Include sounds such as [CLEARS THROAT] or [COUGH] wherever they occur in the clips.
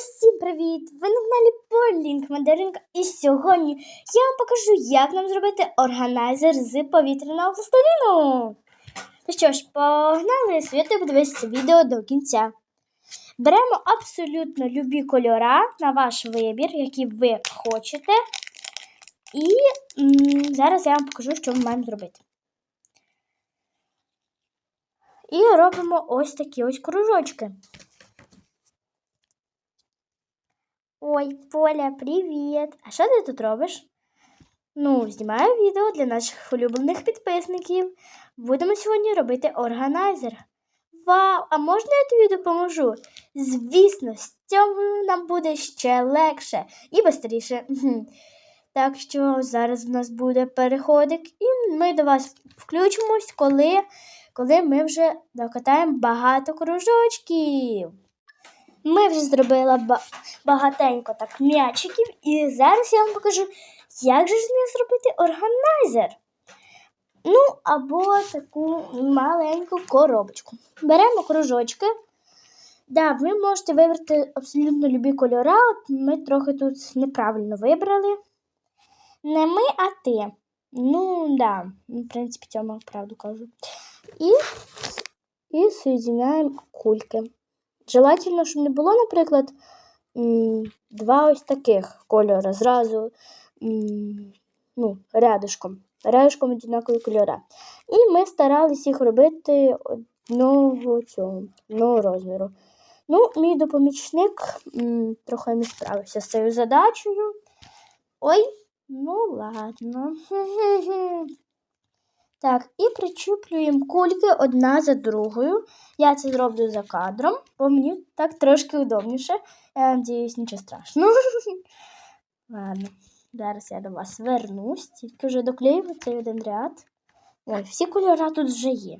Усім привіт! Ви на каналі Полінк Мандаринка і сьогодні я вам покажу, як нам зробити органайзер з повітряного пластиліну. Ну що ж, погнали світи подивитися відео до кінця. Беремо абсолютно любі кольора на ваш вибір, які ви хочете. І зараз я вам покажу, що ми маємо зробити. І робимо ось такі ось кружочки. Ой, Поля, привіт! А що ти тут робиш? Ну, знімаю відео для наших улюблених підписників. Будемо сьогодні робити органайзер. Вау! А можна я тобі допоможу? Звісно, з цього нам буде ще легше і швидше. Так що зараз в нас буде переходик, і ми до вас включимось, коли, коли ми вже накатаємо багато кружочків. Ми вже зробили багатенько так м'ячиків, і зараз я вам покажу, як же з них зробити органайзер. Ну, або таку маленьку коробочку. Беремо кружочки. Да, ви можете вибрати абсолютно любі кольори. От ми трохи тут неправильно вибрали. Не ми, а ти. Ну, да, в принципі, цьому правду кажу. І, і соєдиняємо кульки. Желательно, щоб не було, наприклад, два ось таких кольори зразу ну, рядышком. Рядышком однакові кольори. І ми старалися їх робити одного цього, одного розміру. Ну, мій допомічник трохи не справився з цією задачею. Ой, ну ладно. [LAUGHS] Так, і причіплюємо кульки одна за другою. Я це зроблю за кадром, бо мені так трошки удобніше. Я надіюсь, нічого страшного. [LAUGHS] Ладно, зараз я до вас вернусь, тільки вже доклею цей один ряд. Ой, всі кольори тут вже є.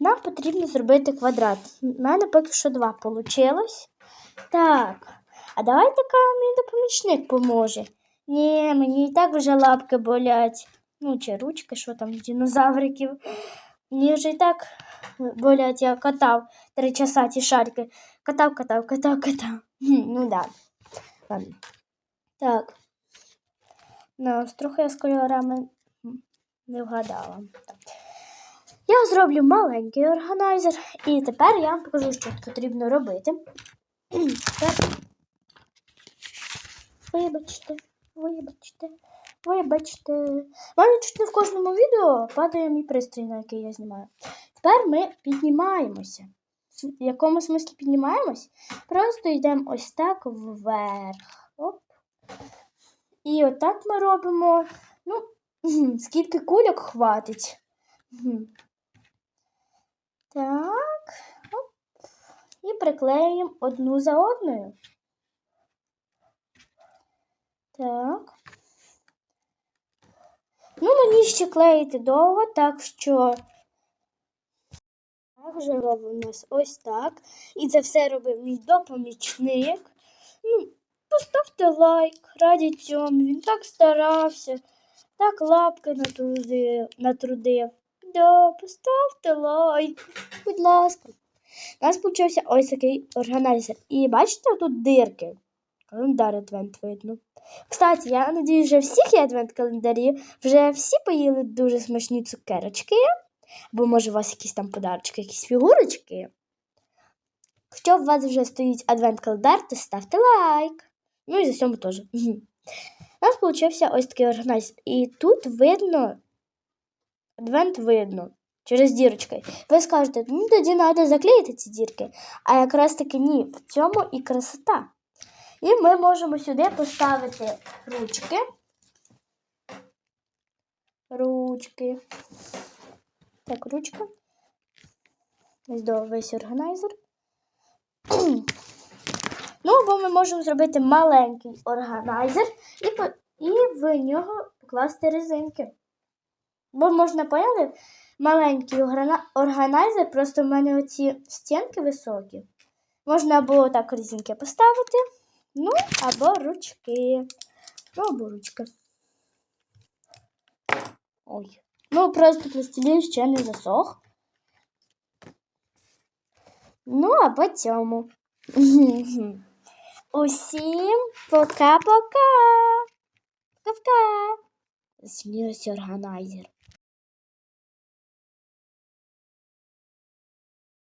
Нам потрібно зробити квадрат. У мене поки що два вийшло. Так, а давайте мій допомічник поможе. Ні, мені і так вже лапки болять. Ну, чи ручки, що там, динозавриків. Мені вже і так болять, я катав три часа ті шарики. Катав, катав, катав, катав. Ну да. Ладно. Так. Ну, ось трохи я з кольорами не вгадала. Я зроблю маленький органайзер, і тепер я вам покажу, що потрібно робити. Вибачте, вибачте. Вибачте. Мене чуть не в кожному відео падає мій пристрій, на який я знімаю. Тепер ми піднімаємося. В якому смислі піднімаємось? Просто йдемо ось так вверх. Оп. І отак ми робимо. Ну, скільки кульок хватить. Так. Оп. І приклеїмо одну за одною. Так. Ну, мені ще клеїти довго, так що так вже у нас ось так. І це все робив мій допомічник. Ну, поставте лайк раді цьому. Він так старався, так лапки натрудив. Да, поставте лайк, будь ласка. У нас получився ось такий органайзер. І бачите, тут дирки. Календар адвент видно. Кстати, я надію, що всіх є адвент-календарі. Вже всі поїли дуже смачні цукерочки. Або, може, у вас якісь там подарочки, якісь фігурочки. Якщо у вас вже стоїть адвент-календар, то ставте лайк. Ну і за цьому теж. У нас вийшов ось такий органайзер. І тут видно, адвент видно. Через дірочки. Ви скажете, ну тоді треба заклеїти ці дірки. А якраз таки ні, в цьому і красота. І ми можемо сюди поставити ручки. Ручки. Так, ручка. Ось до весь органайзер. [CLEARS THROAT] ну, або ми можемо зробити маленький органайзер і, по- і в нього покласти резинки. Бо можна поняли, маленький органайзер, просто в мене оці стінки високі. Можна або так резинки поставити. Ну, або ручки. Ну, або ручки. Ой. Ну, просто пластилін ще не засох. Ну, або цьому. [LAUGHS] Усім пока-пока. Пока-пока. Змінився органайзер.